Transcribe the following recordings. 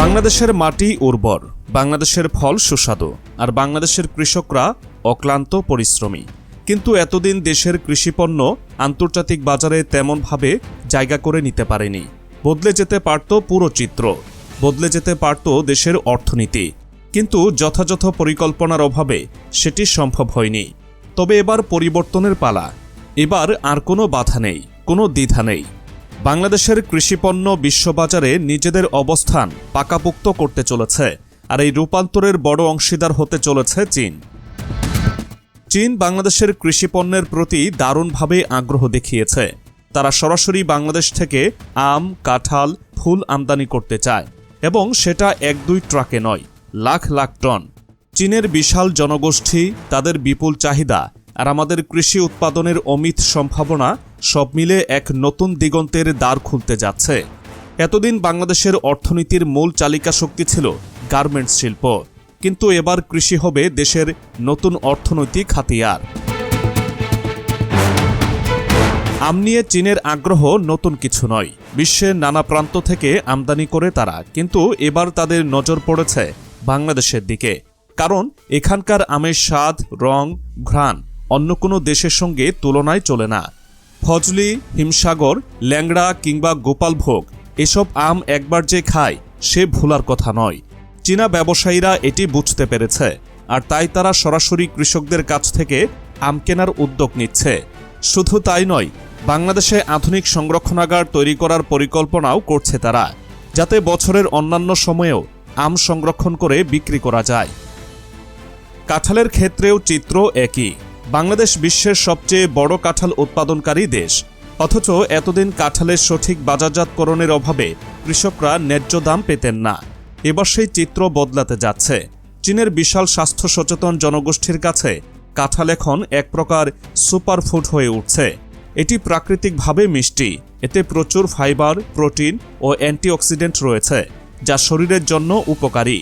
বাংলাদেশের মাটি উর্বর, বাংলাদেশের ফল সুস্বাদু, আর বাংলাদেশের কৃষকরা অক্লান্ত পরিশ্রমী। কিন্তু এতদিন দেশের কৃষিপণ্য আন্তর্জাতিক বাজারে তেমনভাবে জায়গা করে নিতে পারেনি। বদলে যেতে পারত পুরো চিত্র, বদলে যেতে পারত দেশের অর্থনীতি। কিন্তু যথাযথ পরিকল্পনার অভাবে সেটি সম্ভব হয়নি। তবে এবার পরিবর্তনের পালা, এবার আর কোনো বাধা নেই, কোনো দ্বিধা নেই। বাংলাদেশের কৃষিপণ্য বিশ্ববাজারে নিজেদের অবস্থান পাকাপোক্ত করতে চলেছে, আর এই রূপান্তরের বড় অংশীদার হতে চলেছে চীন। চীন বাংলাদেশের কৃষিপণ্যের প্রতি দারুণভাবে আগ্রহ দেখিয়েছে। তারা সরাসরি বাংলাদেশ থেকে আম, কাঁঠাল, ফুল আমদানি করতে চায়, এবং সেটা এক দুই ট্রাকে নয় লাখ লাখ টন। চীনের বিশাল জনগোষ্ঠী, তাদের বিপুল চাহিদা আর আমাদের কৃষি উৎপাদনের অমিত সম্ভাবনা সব মিলে এক নতুন দিগন্তের দ্বার খুলতে যাচ্ছে। এতদিন বাংলাদেশের অর্থনীতির মূল চালিকা শক্তি ছিল গার্মেন্টস শিল্প। কিন্তু এবার কৃষি হবে দেশের নতুন অর্থনৈতিক হাতিয়ার। আম নিয়ে চীনের আগ্রহ নতুন কিছু নয়। বিশ্বের নানা প্রান্ত থেকে আমদানি করে তারা, কিন্তু এবার তাদের নজর পড়েছে বাংলাদেশের দিকে। কারণ এখানকার আমের স্বাদ, রং, ঘ্রাণ অন্য কোনো দেশের সঙ্গে তুলনায় চলে না। ফজলি, হিমসাগর, ল্যাংড়া কিংবা গোপালভোগ, এসব আম একবার যে খায়, সে ভুলার কথা নয়। চীনা ব্যবসায়ীরা এটি বুঝতে পেরেছে, আর তাই তারা সরাসরি কৃষকদের কাছ থেকে আম কেনার উদ্যোগ নিচ্ছে। শুধু তাই নয়, বাংলাদেশে আধুনিক সংরক্ষণাগার তৈরি করার পরিকল্পনাও করছে তারা, যাতে বছরের অন্যান্য সময়েও আম সংরক্ষণ করে বিক্রি করা যায়। কাঁঠালের ক্ষেত্রেও চিত্র একই। বাংলাদেশ বিশ্বের সবচেয়ে বড় কাঁঠাল উৎপাদনকারী দেশ। অথচ এতদিন কাঁঠালের সঠিক বাজারজাতকরণের অভাবে কৃষকরা ন্যায্য দাম পেতেন না। এবার সেই চিত্র বদলাতে যাচ্ছে। চীনের বিশাল স্বাস্থ্য সচেতন জনগোষ্ঠীর কাছে কাঁঠাল এখন এক প্রকার সুপারফুড হয়ে উঠছে। এটি প্রাকৃতিকভাবে মিষ্টি। এতে প্রচুর ফাইবার, প্রোটিন ও অ্যান্টিঅক্সিডেন্ট রয়েছে, যা শরীরের জন্য উপকারী।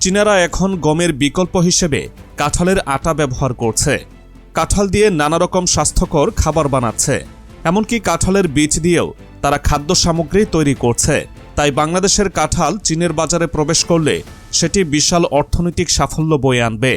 চীনারা এখন গমের বিকল্প হিসেবে কাঁঠালের আটা ব্যবহার করছে। কাঁঠাল দিয়ে নানা রকম স্বাস্থ্যকর খাবার বানাচ্ছে। এমনকি কাঁঠালের বীজ দিয়েও তারা খাদ্য সামগ্রী তৈরি করছে। তাই বাংলাদেশের কাঁঠাল চীনের বাজারে প্রবেশ করলে সেটি বিশাল অর্থনৈতিক সাফল্য বয়ে আনবে।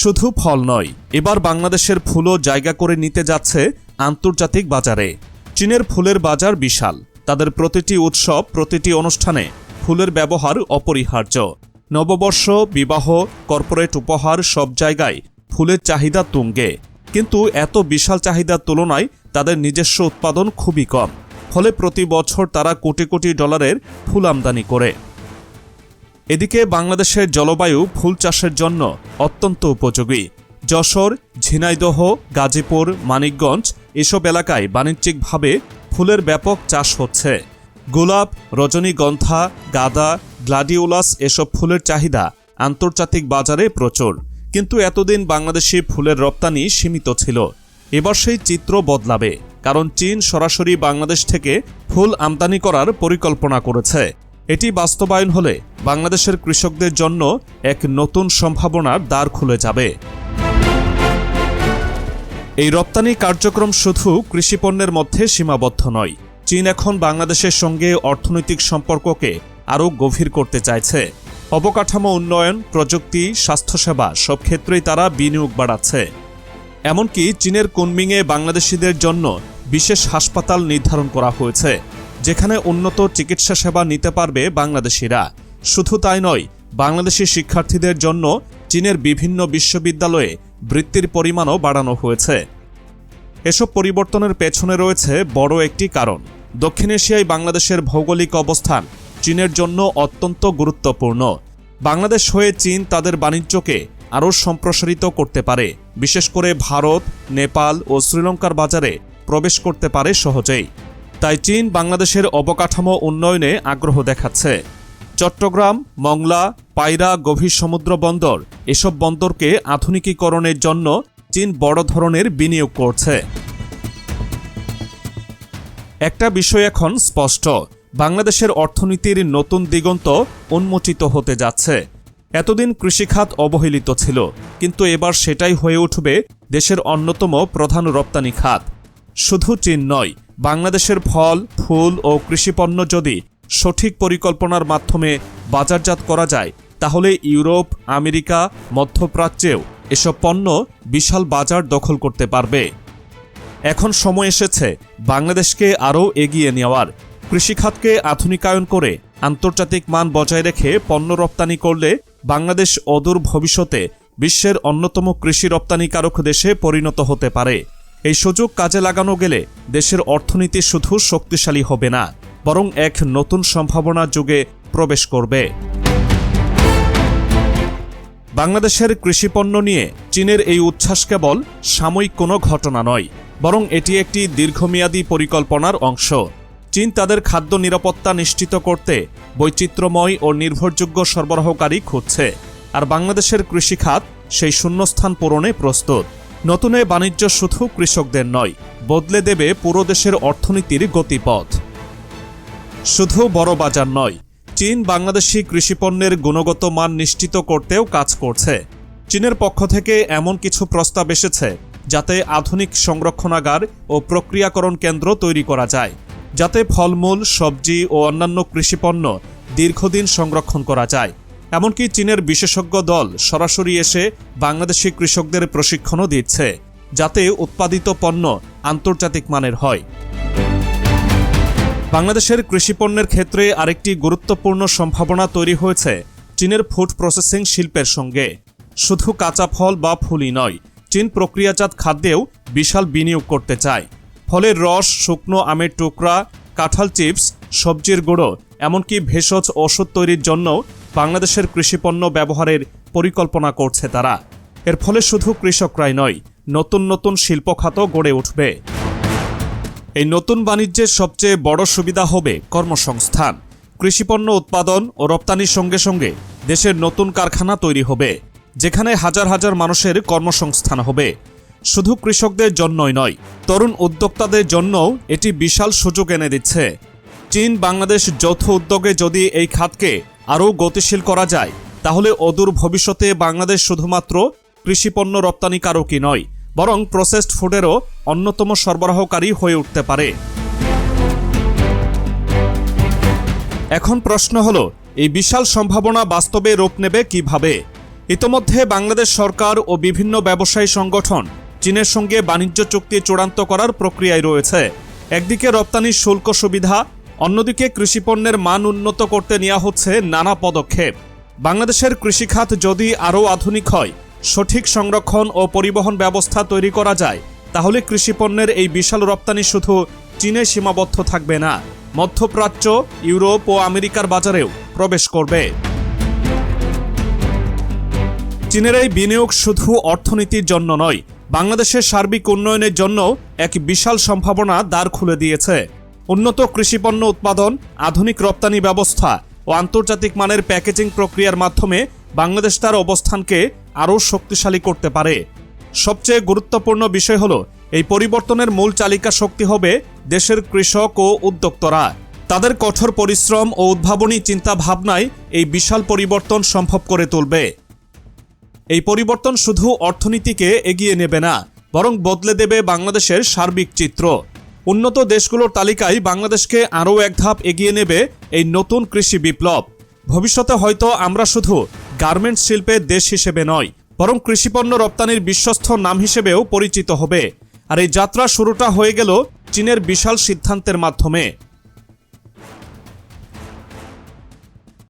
শুধু ফল নয়, এবার বাংলাদেশের ফুলও জায়গা করে নিতে যাচ্ছে আন্তর্জাতিক বাজারে। চীনের ফুলের বাজার বিশাল, তাদের প্রতিটি উৎসব, প্রতিটি অনুষ্ঠানে ফুলের ব্যবহার অপরিহার্য। নববর্ষ, বিবাহ, কর্পোরেট উপহার সব জায়গায় ফুলের চাহিদা তুঙ্গে। কিন্তু এত বিশাল চাহিদার তুলনায় তাদের নিজস্ব উৎপাদন খুবই কম। ফলে প্রতি বছর তারা কোটি কোটি ডলারের ফুল আমদানি করে। এদিকে বাংলাদেশের জলবায়ু ফুল চাষের জন্য অত্যন্ত উপযোগী। যশোর, ঝিনাইদহ, গাজীপুর, মানিকগঞ্জ এসব এলাকায় বাণিজ্যিকভাবে ফুলের ব্যাপক চাষ হচ্ছে। গোলাপ রজনীগন্ধা গাঁদা, গ্লাডিওলাস এসব ফুলের চাহিদা আন্তর্জাতিক বাজারে প্রচুর। কিন্তু এতদিন বাংলাদেশি ফুলের রপ্তানি সীমিত ছিল। এবার সেই চিত্র বদলাবে, কারণ চীন সরাসরি বাংলাদেশ থেকে ফুল আমদানি করার পরিকল্পনা করেছে। এটি বাস্তবায়ন হলে বাংলাদেশের কৃষকদের জন্য এক নতুন সম্ভাবনার দ্বার খুলে যাবে। এই রপ্তানি কার্যক্রম শুধু কৃষিপণ্যের মধ্যে সীমাবদ্ধ নয় চীন এখন বাংলাদেশের সঙ্গে অর্থনৈতিক সম্পর্ককে আরও গভীর করতে চাইছে। অবকাঠামো উন্নয়ন, প্রযুক্তি, স্বাস্থ্যসেবা সব ক্ষেত্রেই তারা বিনিয়োগ বাড়াচ্ছে। এমনকি চীনের কুনমিংয়ে বাংলাদেশিদের জন্য বিশেষ হাসপাতাল নির্ধারণ করা হয়েছে, যেখানে উন্নত চিকিৎসা সেবা নিতে পারবে বাংলাদেশিরা। শুধু তাই নয়, বাংলাদেশি শিক্ষার্থীদের জন্য চীনের বিভিন্ন বিশ্ববিদ্যালয়ে বৃত্তির পরিমাণও বাড়ানো হয়েছে। এসব পরিবর্তনের পেছনে রয়েছে বড় একটি কারণ। দক্ষিণ এশিয়ায় বাংলাদেশের ভৌগোলিক অবস্থান চীনের জন্য অত্যন্ত গুরুত্বপূর্ণ। বাংলাদেশ হয়ে চীন তাদের বাণিজ্যকে আরও সম্প্রসারিত করতে পারে। বিশেষ করে ভারত, নেপাল ও শ্রীলঙ্কার বাজারে প্রবেশ করতে পারে সহজেই। তাই চীন বাংলাদেশের অবকাঠামো উন্নয়নে আগ্রহ দেখাচ্ছে। চট্টগ্রাম, মংলা, পায়রা, গভীর সমুদ্র বন্দর এসব বন্দরকে আধুনিকীকরণের জন্য চীন বড় ধরনের বিনিয়োগ করছে। একটা বিষয় এখন স্পষ্ট, বাংলাদেশের অর্থনীতির নতুন দিগন্ত উন্মোচিত হতে যাচ্ছে। এতদিন কৃষিখাত অবহেলিত ছিল, কিন্তু এবার সেটাই হয়ে উঠবে দেশের অন্যতম প্রধান রপ্তানি খাত। শুধু চীন নয়, বাংলাদেশের ফল, ফুল ও কৃষিপণ্য যদি সঠিক পরিকল্পনার মাধ্যমে বাজারজাত করা যায়, তাহলে ইউরোপ, আমেরিকা, মধ্যপ্রাচ্যেও এসব পণ্য বিশাল বাজার দখল করতে পারবে। এখন সময় এসেছে বাংলাদেশকে আরও এগিয়ে নেওয়ার। কৃষিখাতকে আধুনিকায়ন করে আন্তর্জাতিক মান বজায় রেখে পণ্য রপ্তানি করলে বাংলাদেশ অদূর ভবিষ্যতে বিশ্বের অন্যতম কৃষি রপ্তানিকারক দেশে পরিণত হতে পারে। এই সুযোগ কাজে লাগানো গেলে দেশের অর্থনীতি শুধু শক্তিশালী হবে না, বরং এক নতুন সম্ভাবনার যুগে প্রবেশ করবে। বাংলাদেশের কৃষিপণ্য নিয়ে চীনের এই উচ্ছ্বাস কেবল সাময়িক কোনো ঘটনা নয়, বরং এটি একটি দীর্ঘমেয়াদী পরিকল্পনার অংশ। চীন তাদের খাদ্য নিরাপত্তা নিশ্চিত করতে বৈচিত্র্যময় ও নির্ভরযোগ্য সরবরাহকারী খুঁজছে, আর বাংলাদেশের কৃষিখাত সেই শূন্যস্থান পূরণে প্রস্তুত। নতুন বাণিজ্য শুধু কৃষকদের নয়, বদলে দেবে পুরো দেশের অর্থনীতির গতিপথ। শুধু বড় বাজার নয় চীন বাংলাদেশি কৃষিপণ্যের গুণগত মান নিশ্চিত করতেও কাজ করছে। চীনের পক্ষ থেকে এমন কিছু প্রস্তাব এসেছে, যাতে আধুনিক সংরক্ষণাগার ও প্রক্রিয়াকরণ কেন্দ্র তৈরি করা যায়, যাতে ফলমূল, সবজি ও অন্যান্য কৃষিপণ্য দীর্ঘদিন সংরক্ষণ করা যায়। এমনকি চীনের বিশেষজ্ঞ দল সরাসরি এসে বাংলাদেশি কৃষকদের প্রশিক্ষণও দিচ্ছে, যাতে উৎপাদিত পণ্য আন্তর্জাতিক মানের হয়। বাংলাদেশের কৃষিপণ্যের ক্ষেত্রে আরেকটি গুরুত্বপূর্ণ সম্ভাবনা তৈরি হয়েছে চীনের ফুড প্রসেসিং শিল্পের সঙ্গে। শুধু কাঁচা ফল বা ফুলই নয়, চীন প্রক্রিয়াজাত খাদ্যেও বিশাল বিনিয়োগ করতে চায়। ফলের রস, শুকনো আমের টুকরা, কাঁঠাল চিপস, সবজির গুঁড়ো, এমনকি ভেষজ ওষুধ তৈরির জন্য বাংলাদেশের কৃষিপণ্য ব্যবহারের পরিকল্পনা করছে তারা। এর ফলে শুধু কৃষকরাই নয়, নতুন নতুন শিল্পখাতও গড়ে উঠবে। এই নতুন বাণিজ্যের সবচেয়ে বড় সুবিধা হবে কর্মসংস্থান। কৃষিপণ্য উৎপাদন ও রপ্তানির সঙ্গে সঙ্গে দেশের নতুন কারখানা তৈরি হবে, যেখানে হাজার হাজার মানুষের কর্মসংস্থান হবে। শুধু কৃষকদের জন্যই নয়, তরুণ উদ্যোক্তাদের জন্যও এটি বিশাল সুযোগ এনে দিচ্ছে। চীন, বাংলাদেশ যৌথ উদ্যোগে যদি এই খাতকে আরও গতিশীল করা যায়, তাহলে অদূর ভবিষ্যতে বাংলাদেশ শুধুমাত্র কৃষিপণ্য রপ্তানিকারকই নয় বরং প্রসেসড ফুডেরও অন্যতম সরবরাহকারী হয়ে উঠতে পারে। এখন প্রশ্ন হল, এই বিশাল সম্ভাবনা বাস্তবে রূপ নেবে কীভাবে? ইতোমধ্যে বাংলাদেশ সরকার ও বিভিন্ন ব্যবসায়ী সংগঠন চীনের সঙ্গে বাণিজ্য চুক্তি চূড়ান্ত করার প্রক্রিয়ায় রয়েছে। একদিকে রপ্তানির শুল্ক সুবিধা, অন্যদিকে কৃষিপণ্যের মান উন্নত করতে নেওয়া হচ্ছে নানা পদক্ষেপ। বাংলাদেশের কৃষিখাত যদি আরও আধুনিক হয় সঠিক সংরক্ষণ ও পরিবহন ব্যবস্থা তৈরি করা যায়, তাহলে কৃষিপণ্যের এই বিশাল রপ্তানি শুধু চীনে সীমাবদ্ধ থাকবে না, মধ্যপ্রাচ্য, ইউরোপ ও আমেরিকার বাজারেও প্রবেশ করবে। চীনের এই বিনিয়োগ শুধু অর্থনীতির জন্য নয়, বাংলাদেশের সার্বিক উন্নয়নের জন্য এক বিশাল সম্ভাবনা দ্বার খুলে দিয়েছে। উন্নত কৃষিপণ্য উৎপাদন, আধুনিক রপ্তানি ব্যবস্থা ও আন্তর্জাতিক মানের প্যাকেজিং প্রক্রিয়ার মাধ্যমে বাংলাদেশ তার অবস্থানকে আরও শক্তিশালী করতে পারে। সবচেয়ে গুরুত্বপূর্ণ বিষয় হল, এই পরিবর্তনের মূল চালিকা শক্তি হবে দেশের কৃষক ও উদ্যোক্তরা। তাদের কঠোর পরিশ্রম ও উদ্ভাবনী চিন্তা ভাবনায় এই বিশাল পরিবর্তন সম্ভব করে তুলবে। এই পরিবর্তন শুধু অর্থনীতিকে এগিয়ে নেবে না, বরং বদলে দেবে বাংলাদেশের সার্বিক চিত্র। উন্নত দেশগুলোর তালিকায় বাংলাদেশকে আরও এক ধাপ এগিয়ে নেবে এই নতুন কৃষি বিপ্লব। ভবিষ্যতে হয়তো আমরা শুধু গার্মেন্টস শিল্পে দেশ হিসেবে নয়, বরং কৃষিপণ্য রপ্তানির বিশ্বস্ত নাম হিসেবেও পরিচিত হবে। আর এই যাত্রা শুরুটা হয়ে গেল চীনের বিশাল সিদ্ধান্তের মাধ্যমে।